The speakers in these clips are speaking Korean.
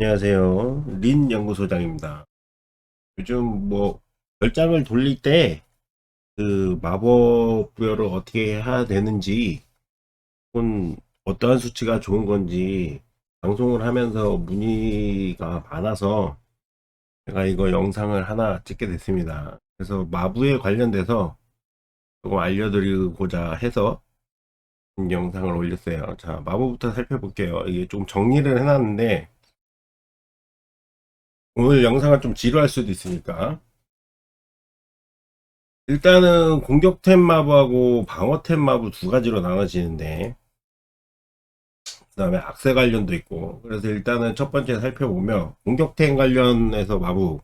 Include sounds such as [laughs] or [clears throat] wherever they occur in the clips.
안녕하세요. 린 연구소장입니다. 요즘 뭐 별장을 돌릴 때 그 마법 부여를 어떻게 해야 되는지 혹은 어떠한 수치가 좋은 건지 방송을 하면서 문의가 많아서 제가 이거 영상을 하나 찍게 됐습니다. 그래서 마부에 관련돼서 조금 알려드리고자 해서 이 영상을 올렸어요. 자, 마부부터 살펴볼게요. 이게 좀 정리를 해놨는데 오늘 영상은 좀 지루할 수도 있으니까. 일단은 공격템 마부하고 방어템 마부 두 가지로 나눠지는데 그 다음에 악세 관련도 있고. 그래서 일단은 첫 번째 살펴보면 공격템 관련해서 마부.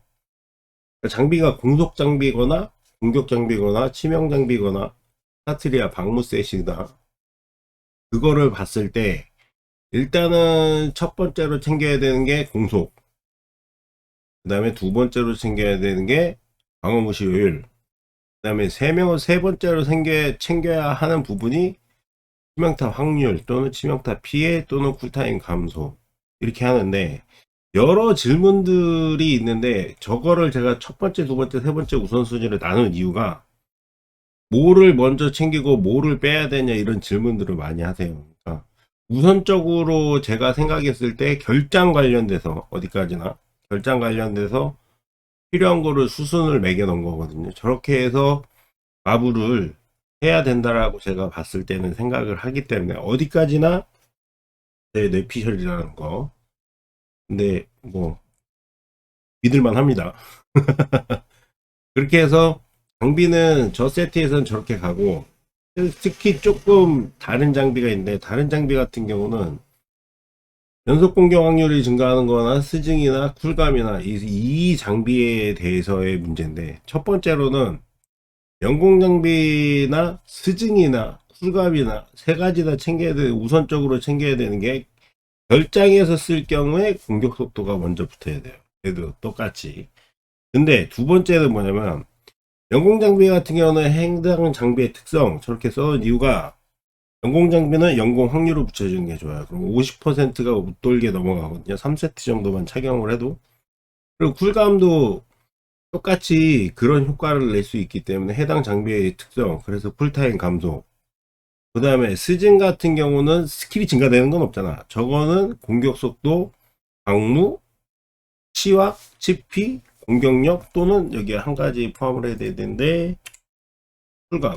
그러니까 장비가 공속 장비거나 공격 장비거나 치명 장비거나 사트리아 방무셋이다. 그거를 봤을 때 일단은 첫 번째로 챙겨야 되는 게 공속 그 다음에 두 번째로 챙겨야 되는 게 방어 무시효율. 그 다음에 세 명, 세 번째로 챙겨, 챙겨야 하는 부분이 치명타 확률 또는 치명타 피해 또는 쿨타임 감소. 이렇게 하는데, 여러 질문들이 있는데, 저거를 제가 첫 번째, 두 번째, 세 번째 우선순위를 나눈 이유가, 뭐를 먼저 챙기고 뭐를 빼야 되냐 이런 질문들을 많이 하세요. 그러니까 우선적으로 제가 생각했을 때 결장 관련돼서 어디까지나 결장 관련돼서 필요한 거를 수순을 매겨 놓은 거거든요. 저렇게 해서 마부를 해야 된다라고 제가 봤을 때는 생각을 하기 때문에 어디까지나 제 뇌피셜이라는 거. 근데 뭐 믿을만 합니다. [laughs] 그렇게 해서 장비는 저 세트에서는 저렇게 가고 특히 조금 다른 장비가 있는데 다른 장비 같은 경우는 연속 공격 확률이 증가하는 거나 스징이나 쿨감이나 이, 이 장비에 대해서의 문제인데 첫 번째로는 연공 장비나 스징이나 쿨감이나 세 가지 다 챙겨야 돼 우선적으로 챙겨야 되는 게 결장에서 쓸 경우에 공격 속도가 먼저 붙어야 돼요. 얘도 똑같이. 근데 두 번째는 뭐냐면 연공 장비 같은 경우는 해당 장비의 특성 저렇게 써놓은 이유가 연공 장비는 연공 확률을 붙여주는 게 좋아요. 그럼 50%가 웃돌게 넘어가거든요. 3세트 정도만 착용을 해도. 그리고 쿨감도 똑같이 그런 효과를 낼 수 있기 때문에 해당 장비의 특성, 그래서 쿨타임 감소. 그 다음에 스진 같은 경우는 스킬이 증가되는 건 없잖아. 저거는 공격 속도, 방무, 치확, 치피, 공격력 또는 여기에 한 가지 포함을 해야 되는데 쿨감.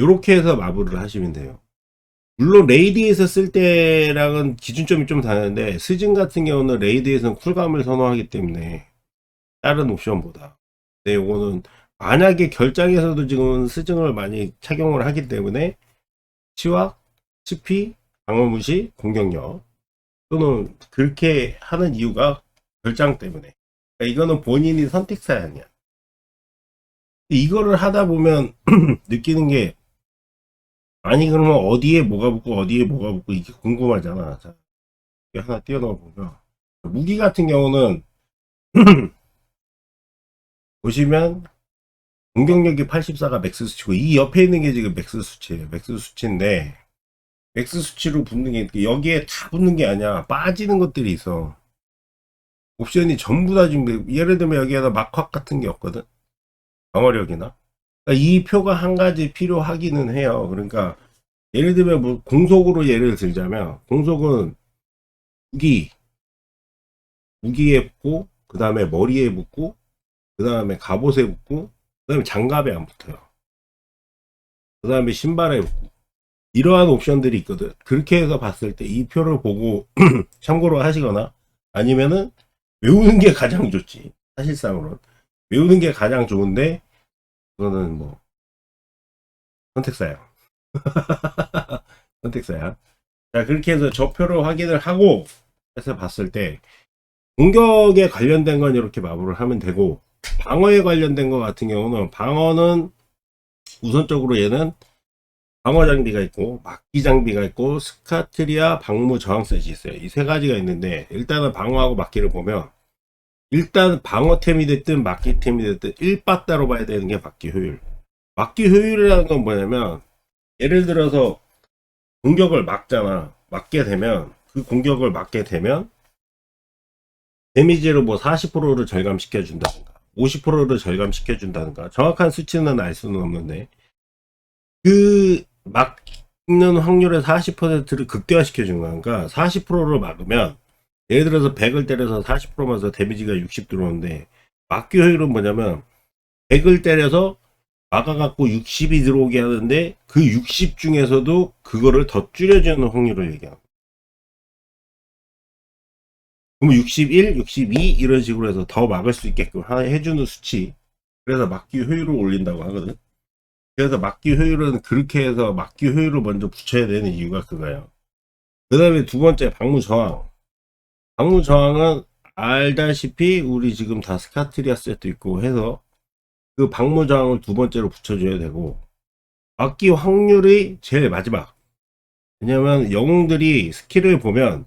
요렇게 해서 마블을 하시면 돼요. 물론 레이디에서 쓸 때랑은 기준점이 좀 다른데 스진 같은 경우는 레이디에서는 쿨감을 선호하기 때문에 다른 옵션보다. 네, 요거는 만약에 결장에서도 지금 스징을 많이 착용을 하기 때문에 치확, 치피, 방어무시, 공격력 또는 그렇게 하는 이유가 결장 때문에. 그러니까 이거는 본인이 선택 사양이야. 이거를 하다 보면 [clears throat] 느끼는 게 아니 그러면 어디에 뭐가 붙고 어디에 뭐가 붙고 이게 궁금하잖아. 자, 하나 띄워넣어 보면 무기 같은 경우는 [clears throat] 보시면 공격력이 84가 맥스 수치고 이 옆에 있는 게 지금 맥스 수치예요. 맥스 수치인데 맥스 수치로 붙는 게 여기에 다 붙는 게 아니야. 빠지는 것들이 있어. 옵션이 전부 다 지금 예를 들면 여기에다 막확 같은 게 없거든. 방어력이나 그러니까 이 표가 한 가지 필요하기는 해요. 그러니까 예를 들면 뭐 공속으로 예를 들자면 공속은 무기 무기에 붙고 그 다음에 머리에 붙고 그 다음에 갑옷에 붙고 그 다음에 장갑에 안 붙어요. 그 다음에 신발에 붙고 이러한 옵션들이 있거든. 그렇게 해서 봤을 때 이 표를 보고 [clears throat] 참고로 하시거나 아니면은 외우는 게 가장 좋지. 사실상으로는 외우는 게 가장 좋은데 그거는 뭐 선택사양 [laughs] 선택사양 자 그렇게 해서 저표를 확인을 하고 해서 봤을 때 공격에 관련된 건 이렇게 마무리를 하면 되고 방어에 관련된 것 같은 경우는 방어는 우선적으로 얘는 방어 장비가 있고 막기 장비가 있고 스카트리아 방무 저항셋이 있어요. 이 세 가지가 있는데 일단은 방어하고 막기를 보면 일단 방어템이 됐든 막기템이 됐든 1빠따로 봐야 되는 게 막기 효율. 막기 효율이라는 건 뭐냐면 예를 들어서 공격을 막잖아. 막게 되면 그 공격을 막게 되면 데미지를 뭐 40%를 절감시켜 준다든가 50%를 절감시켜 준다든가 정확한 수치는 알 수는 없는데 그 막는 확률의 40%를 극대화시켜 준 거야. 그러니까 40%를 막으면 예를 들어서 100을 때려서 40%면서 데미지가 60 들어오는데 막기 효율은 뭐냐면 100을 때려서 막아갖고 60이 들어오게 하는데 그 60 중에서도 그거를 더 줄여주는 확률을 거야. 그럼 61, 62 이런 식으로 해서 더 막을 수 있게끔 하- 해주는 수치. 그래서 막기 효율을 올린다고 하거든. 그래서 막기 효율은 그렇게 해서 막기 효율을 먼저 붙여야 되는 이유가 그거예요. 그 다음에 두 번째 방무 저항. 방무 저항은 알다시피 우리 지금 다 스카트리아 세트 있고 해서 그 방무 저항을 두 번째로 붙여줘야 되고 막기 확률이 제일 마지막. 왜냐면 영웅들이 스킬을 보면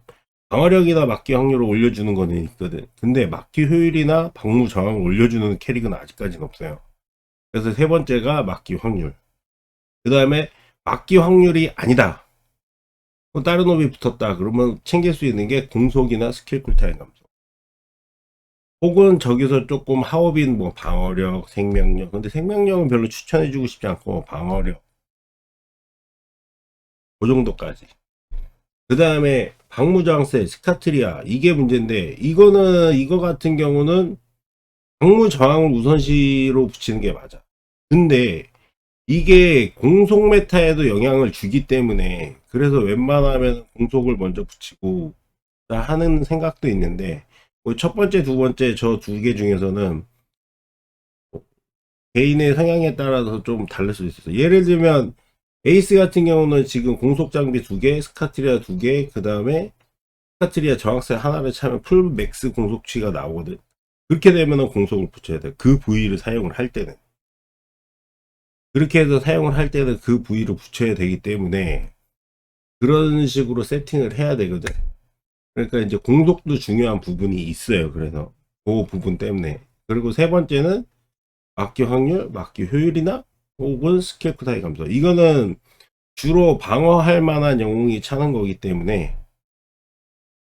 방어력이나 막기 확률을 올려주는 거는 있거든. 근데 막기 효율이나 방무 저항을 올려주는 캐릭은 아직까지는 없어요. 그래서 세 번째가 막기 확률. 그 다음에 막기 확률이 아니다. 뭐 다른 놈이 붙었다. 그러면 챙길 수 있는 게 공속이나 스킬 쿨타임 감소. 혹은 저기서 조금 하업인 뭐 방어력, 생명력. 근데 생명력은 별로 추천해 주고 싶지 않고 방어력. 그 정도까지. 그 다음에 방무저항세, 스카트리아. 이게 문제인데, 이거는, 이거 같은 경우는 방무 저항을 우선시로 붙이는 게 맞아. 근데 이게 공속 메타에도 영향을 주기 때문에 그래서 웬만하면 공속을 먼저 붙이고 하는 생각도 있는데 뭐첫 번째, 두 번째 저 두 개 중에서는 개인의 성향에 따라서 좀 다를 수 있어요. 예를 들면 에이스 같은 경우는 지금 공속 장비 두 개, 스카트리아 두 개, 그 다음에 스카트리아 저항세 하나를 차면 풀 맥스 공속치가 나오거든. 그렇게 되면은 공속을 붙여야 돼. 그 부위를 사용을 할 때는. 그렇게 해서 사용을 할 때는 그 부위를 붙여야 되기 때문에 그런 식으로 세팅을 해야 되거든. 그러니까 이제 공속도 중요한 부분이 있어요. 그래서 그 부분 때문에. 그리고 세 번째는 막기 확률, 막기 효율이나 혹은 스킬 쿠타이 감소. 이거는 주로 방어할 만한 영웅이 차는 거기 때문에 어,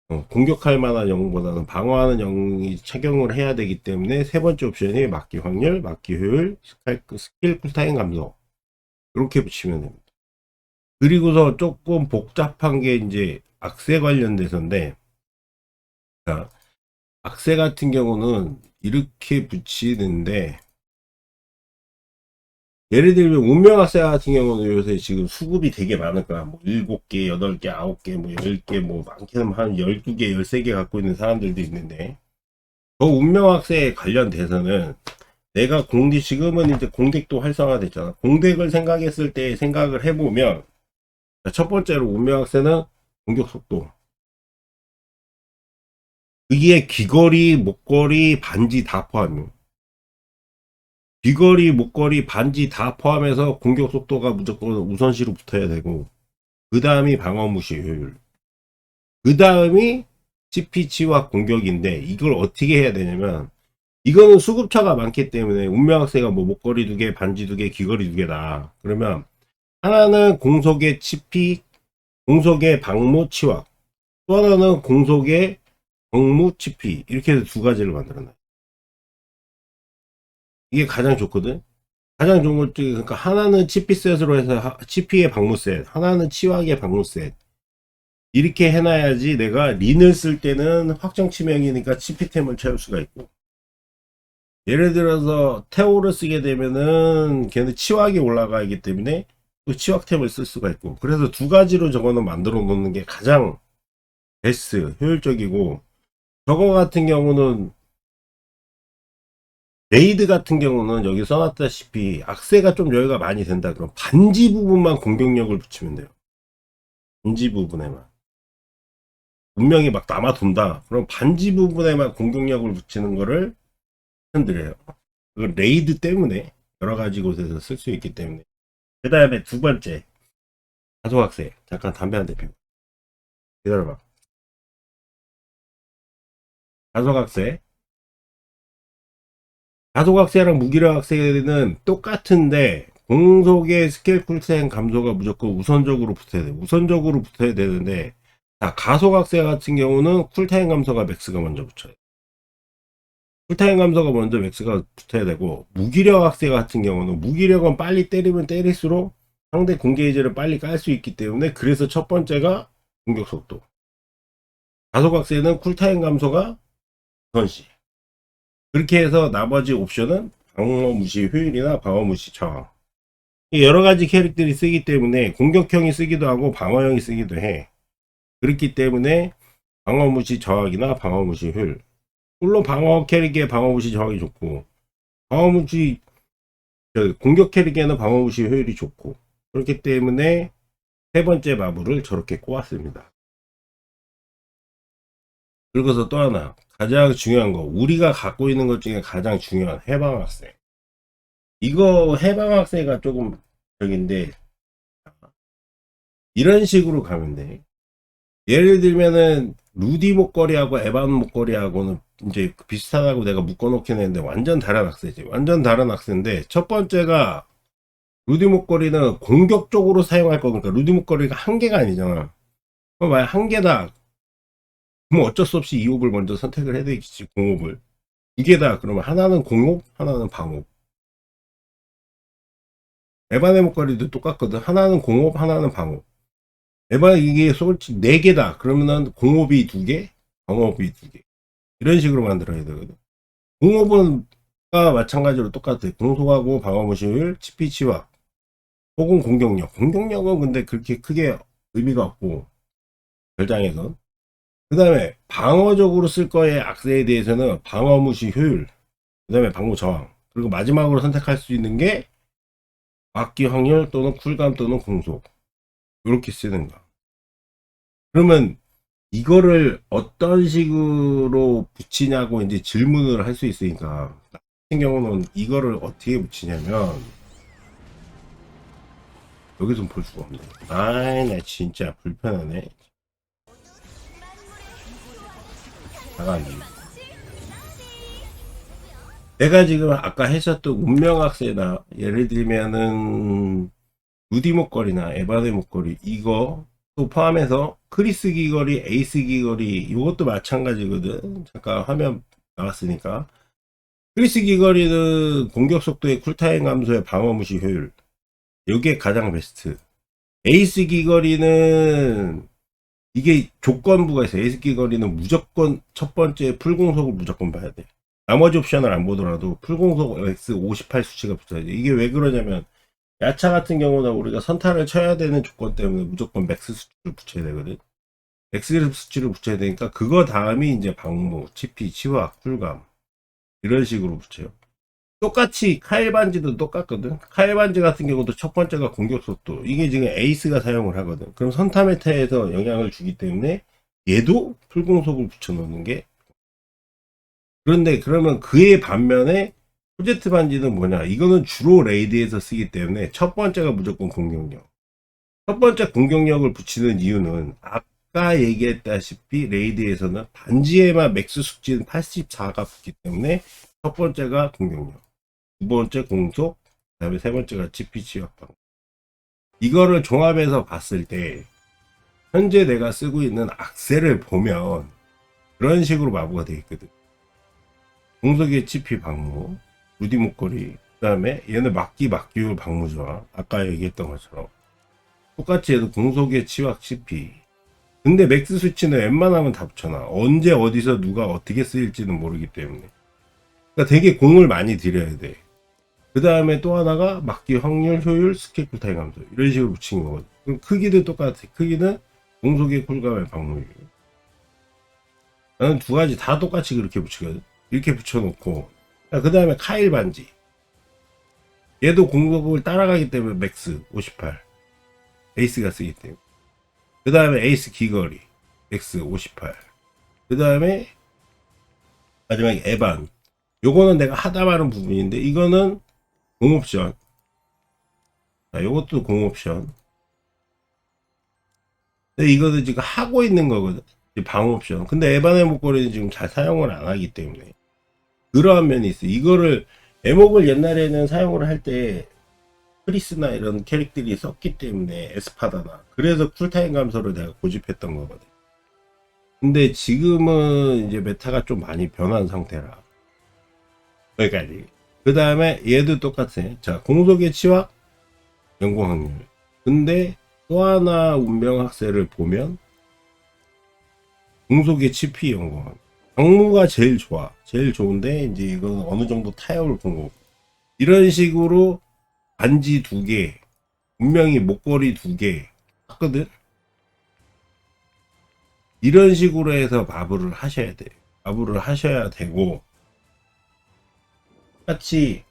공격할 만한 영웅보다는 방어하는 영웅이 착용을 해야 되기 때문에 세 번째 옵션이 막기 확률, 막기 효율, 스칼- 스킬 쿨타임 감소 이렇게 붙이면 됩니다. 그리고서 조금 복잡한 게 이제 악세 관련돼서인데 자, 악세 같은 경우는 이렇게 붙이는데 예를 들면 운명 악세 같은 경우는 요새 지금 수급이 되게 많을 거야. 뭐 7개, 8개, 9개, 뭐 10개, 뭐 많게는 한 12개, 13개 갖고 있는 사람들도 있는데 그 운명 악세에 관련돼서는 내가 공디 지금은 이제 공덱도 활성화 됐잖아. 공덱을 생각했을 때 생각을 해보면 자, 첫 번째로 운명 악세는 공격 속도. 이게 귀걸이, 목걸이, 반지 다 포함이에요. 귀걸이, 목걸이, 반지 다 포함해서 공격 속도가 무조건 우선시로 붙어야 되고, 그 다음이 방어 무시 효율. 그 다음이 CP치와 공격인데, 이걸 어떻게 해야 되냐면, 이거는 수급차가 많기 때문에, 운명학세가 뭐 목걸이 두 개, 반지 두 개, 귀걸이 두 개다. 그러면, 하나는 공속의 치피, 공속의 방무 치확, 또 하나는 공속의 정무 치피, 이렇게 해서 두 가지를 만들어놔요. 이게 가장 좋거든. 가장 좋은 것 중에 그러니까 하나는 치피셋으로 해서 하- 치피의 방무셋, 하나는 치확의 방무셋. 이렇게 해놔야지 내가 린을 쓸 때는 확정 치명이니까 치피템을 채울 수가 있고. 예를 들어서 테오를 쓰게 되면은 걔는 치확이 올라가기 때문에 또 치확템을 쓸 수가 있고. 그래서 두 가지로 저거는 만들어 놓는 게 가장 베스트, 효율적이고. 저거 같은 경우는 레이드 같은 경우는 여기 써놨다시피 악세가 좀 여유가 많이 된다 그럼 반지 부분만 공격력을 붙이면 돼요. 반지 부분에만. 분명히 막 남아 돈다. 그럼 반지 부분에만 공격력을 붙이는 거를 흔들어요. 그 레이드 때문에 여러 가지 곳에서 쓸 수 있기 때문에. 그 다음에 두 번째. 가속악세. 잠깐 담배 한 대 피고. 기다려봐. 가속악세. 가속악세랑 무기력 악세는 똑같은데 공속의 스킬 쿨타임 감소가 무조건 우선적으로 붙어야 돼. 우선적으로 붙어야 되는데 자, 가속악세 같은 경우는 쿨타임 감소가 맥스가 먼저 붙여요. 쿨타임 감소가 먼저 맥스가 붙어야 되고 무기력 악세 같은 경우는 무기력은 빨리 때리면 때릴수록 상대 공개이지를 빨리 깔 수 있기 때문에 그래서 첫 번째가 공격 속도 가속 악세는 쿨타임 감소가 우선시 그렇게 해서 나머지 옵션은 방어 무시 효율이나 방어 무시 저항. 이 여러 가지 캐릭들이 쓰기 때문에 공격형이 쓰기도 하고 방어형이 쓰기도 해. 그렇기 때문에 방어 무시 저항이나 방어 무시 효율. 물론 방어 캐릭의 방어 무시 저항이 좋고 방어 무시 저 공격 캐릭에는 방어 무시 효율이 좋고 그렇기 때문에 세 번째 마블을 저렇게 꼬았습니다. 그리고서 또 하나 가장 중요한 거 우리가 갖고 있는 것 중에 가장 중요한 해방학생. 이거 해방학생가 조금 저긴데 이런 식으로 가면 돼. 예를 들면은 루디 목걸이하고 에반 목걸이하고는 이제 비슷하다고 내가 묶어놓긴 했는데 완전 다른 악세지. 완전 다른 악세인데 첫 번째가 루디 목걸이는 공격적으로 사용할 거니까 루디 목걸이가 한 개가 아니잖아. 그럼 만약 한 개다 그럼 어쩔 수 없이 2옵을 먼저 선택을 해야 되겠지 공옵을 두 개다 그러면 하나는 공옵 하나는 방옵 에반의 목걸이도 똑같거든 하나는 공옵 하나는 방옵 에반 이게 솔직히 네 개다 그러면은 공옵이 두 개, 방업이 두 개. 이런 식으로 만들어야 되거든. 공업은 가 마찬가지로 똑같아. 공속하고 방어무시율, 치피 치와 혹은 공격력. 공격력은 근데 그렇게 크게 의미가 없고 별장에선. 그 다음에 방어적으로 쓸 거의 악세에 대해서는 방어 무시 효율, 그 다음에 방어 저항. 그리고 마지막으로 선택할 수 있는 게 막기 확률 또는 쿨감 또는 공속. 이렇게 쓰는 거. 그러면 이거를 어떤 식으로 붙이냐고 이제 질문을 할 수 있으니까 나 같은 경우는 이거를 어떻게 붙이냐면 여기서 볼 수가 없네. 아이 나 진짜 불편하네. 나가기. 내가 지금 아까 했었던 운명학세나 예를 들면은 루디 목걸이나 에바데 목걸이 이거 또 포함해서 크리스 귀걸이, 에이스 귀걸이 이것도 마찬가지거든. 잠깐 화면 나왔으니까. 크리스 귀걸이는 공격 속도의 쿨타임 감소의 방어 무시 효율. 이게 가장 베스트. 에이스 귀걸이는 이게 조건부가 있어요. 에이스 귀걸이는 무조건 첫 번째 풀공속을 무조건 봐야 돼. 나머지 옵션을 안 보더라도 풀공속 X58 수치가 붙어야 돼. 이게 왜 그러냐면 야차 같은 경우는 우리가 선타를 쳐야 되는 조건 때문에 무조건 맥스 수치를 붙여야 되거든. 맥스 수치를 붙여야 되니까 그거 다음이 이제 방무, 치피, 치확, 쿨감 이런 식으로 붙여요. 똑같이 카일 반지도 똑같거든. 카일 반지 같은 경우도 첫 번째가 공격 속도. 이게 지금 에이스가 사용을 하거든. 그럼 선타 메타에서 영향을 주기 때문에 얘도 풀공속을 붙여놓는 게 그런데 그러면 그의 반면에 프로젝트 반지는 뭐냐? 이거는 주로 레이드에서 쓰기 때문에 첫 번째가 무조건 공격력. 첫 번째 공격력을 붙이는 이유는 아까 얘기했다시피 레이드에서는 반지에만 맥스 숙지는 84가 붙기 때문에 첫 번째가 공격력. 두 번째 공속, 그 다음에 세 번째가 GPC 확방. 이거를 종합해서 봤을 때 현재 내가 쓰고 있는 악셀을 보면 그런 식으로 마부가 되어 있거든. 공속의 치피 방무, 루디 목걸이 그 다음에 얘는 막기 막기율 방무조화 아까 얘기했던 것처럼. 똑같이 얘도 공속의 치확 CP 근데 맥스 수치는 웬만하면 다 붙여놔. 언제 어디서 누가 어떻게 쓰일지는 모르기 때문에. 그러니까 되게 공을 많이 들여야 돼 그 다음에 또 하나가 막기 확률 효율 스킬 쿨타임 감소 이런 식으로 붙인 거거든 그럼 크기도 똑같아 크기는 공속의 쿨감의 방무율 나는 두 가지 다 똑같이 그렇게 붙이거든 이렇게 붙여놓고 그 다음에 카일 반지. 얘도 공격을 따라가기 때문에 맥스 58. 에이스가 쓰기 때문에. 그 다음에 에이스 귀걸이. 맥스 58. 그 다음에 마지막에 에반. 요거는 내가 하다 말은 부분인데 이거는 공옵션. 자, 요것도 공옵션. 근데 이거는 지금 하고 있는 거거든. 방옵션. 근데 에반의 목걸이는 지금 잘 사용을 안 하기 때문에. 그러한 면이 있어요. 이거를 에목을 옛날에는 사용을 할 때 크리스나 이런 캐릭들이 썼기 때문에 에스파다나 그래서 쿨타임 감소를 내가 고집했던 거거든. 근데 지금은 이제 메타가 좀 많이 변한 상태라 여기까지. 그 다음에 얘도 똑같아. 자, 공속의 치와 연공 확률. 근데 또 하나 운명 학세를 보면 공속의 치피 연공 확률. 방무가 제일 좋아. 제일 좋은데 이제 이건 어느 정도 타협을 본 거고. 이런 식으로 반지 두 개, 분명히 목걸이 두 개, 했거든? 이런 식으로 해서 마블을 하셔야 돼. 마블을 하셔야 되고, 똑같이,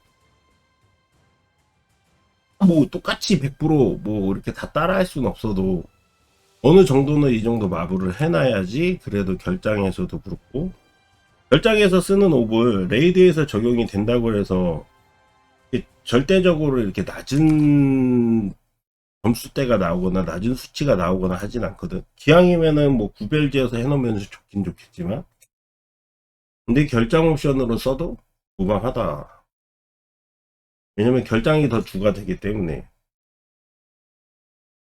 뭐, 똑같이 100%뭐, 이렇게 다 따라 할 수는 없어도, 어느 정도는 이 정도 마블을 해놔야지, 그래도 결장에서도 그렇고, 결장에서 쓰는 옵을 레이드에서 적용이 된다고 해서, 절대적으로 이렇게 낮은 점수대가 나오거나 낮은 수치가 나오거나 하진 않거든. 기왕이면은 뭐 구별지어서 해놓으면 좋긴 좋겠지만, 근데 결장 옵션으로 써도 무방하다. 왜냐면 결장이 더 주가 되기 때문에.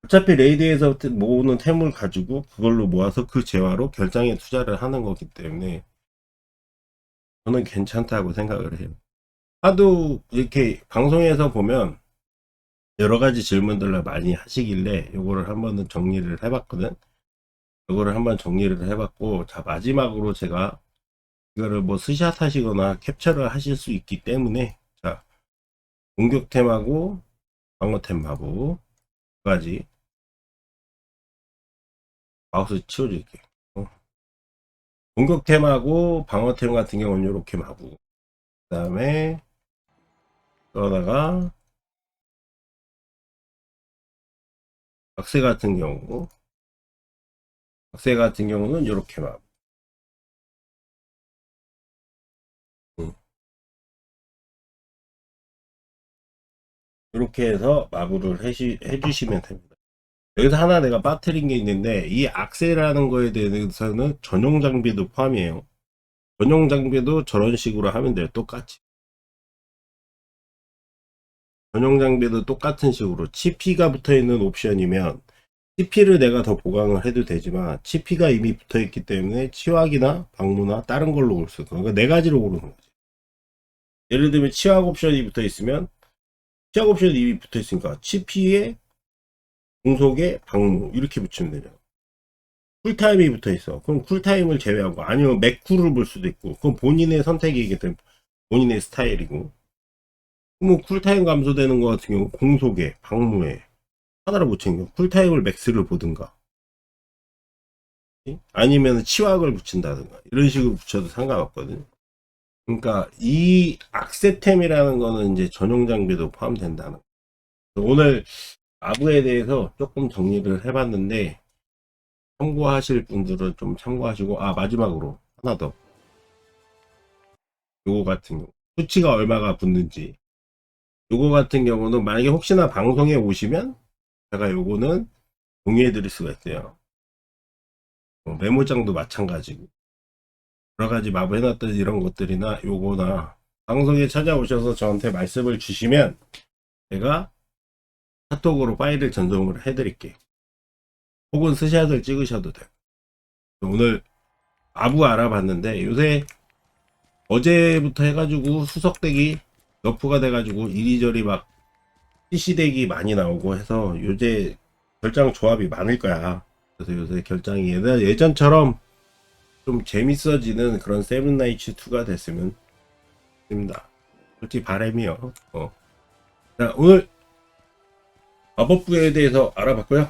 어차피 레이드에서 모으는 템을 가지고 그걸로 모아서 그 재화로 결장에 투자를 하는 거기 때문에 저는 괜찮다고 생각을 해요. 하도 이렇게 방송에서 보면 여러 가지 질문들을 많이 하시길래 요거를 한번은 정리를 해봤거든. 요거를 한번 정리를 해봤고 자 마지막으로 제가 이거를 뭐 스샷 하시거나 캡처를 하실 수 있기 때문에 자 공격템하고 방어템 마부 두 가지 마우스 치워줄게. 어. 공격템하고 방어템 같은 경우는 이렇게 마부. 그 다음에 그러다가 박세 같은 경우 박세 같은 경우는 이렇게 막 이렇게 해서 해시, 해주시면 됩니다. 여기서 하나 내가 빠뜨린 게 있는데 이 악세라는 거에 대해서는 전용 장비도 포함이에요. 전용 장비도 저런 식으로 하면 돼요. 똑같이. 전용 장비도 똑같은 식으로 치피가 붙어 있는 옵션이면 치피를 내가 더 보강을 해도 되지만 치피가 이미 붙어 있기 때문에 치확이나 방무나 다른 걸로 올 수 있고 그러니까 네 가지로 고르는 거지. 예를 들면 치확 옵션이 붙어 있으면 치확 옵션이 이미 붙어 있으니까 치피에 공속에 방무 이렇게 붙이면 되죠. 쿨타임이 붙어 있어. 그럼 쿨타임을 제외하고 아니면 맥쿨을 볼 수도 있고 그건 본인의 선택이기 때문에 본인의 스타일이고 뭐 쿨타임 감소되는 것 같은 경우 공속에 방무에 하나를 못 챙겨 쿨타임을 맥스를 보든가 아니면 치확을 붙인다든가 이런 식으로 붙여도 상관없거든 그러니까 이 악세템이라는 거는 이제 전용 장비도 포함된다는 거. 오늘 아부에 대해서 조금 정리를 해봤는데 참고하실 분들은 좀 참고하시고 아 마지막으로 하나 더 요거 같은 경우 수치가 얼마가 붙는지 요거 같은 경우는 만약에 혹시나 방송에 오시면 제가 요거는 공유해 드릴 수가 있어요. 어, 메모장도 마찬가지고 여러 가지 마부 해놨던 이런 것들이나 요거나 방송에 찾아오셔서 저한테 말씀을 주시면 제가 카톡으로 파일을 전송을 해드릴게요. 혹은 스샷을 찍으셔도 돼요. 오늘 아부 알아봤는데 요새 어제부터 해가지고 수석대기 너프가 돼가지고 이리저리 막 CC덱이 많이 나오고 해서 요새 결장 조합이 많을 거야. 그래서 요새 결장이 예전- 예전처럼 좀 재밌어지는 그런 세븐나이츠 2가 됐으면 좋습니다. 솔직히 바람이요. 어. 자, 오늘 마법부에 대해서 알아봤고요.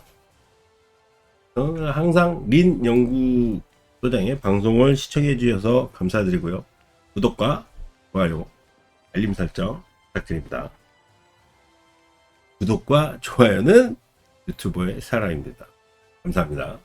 저는 항상 린 연구 소장의 방송을 시청해 주셔서 감사드리고요. 구독과 좋아요, 알림 설정 부탁드립니다. 구독과 좋아요는 유튜버의 사랑입니다. 감사합니다.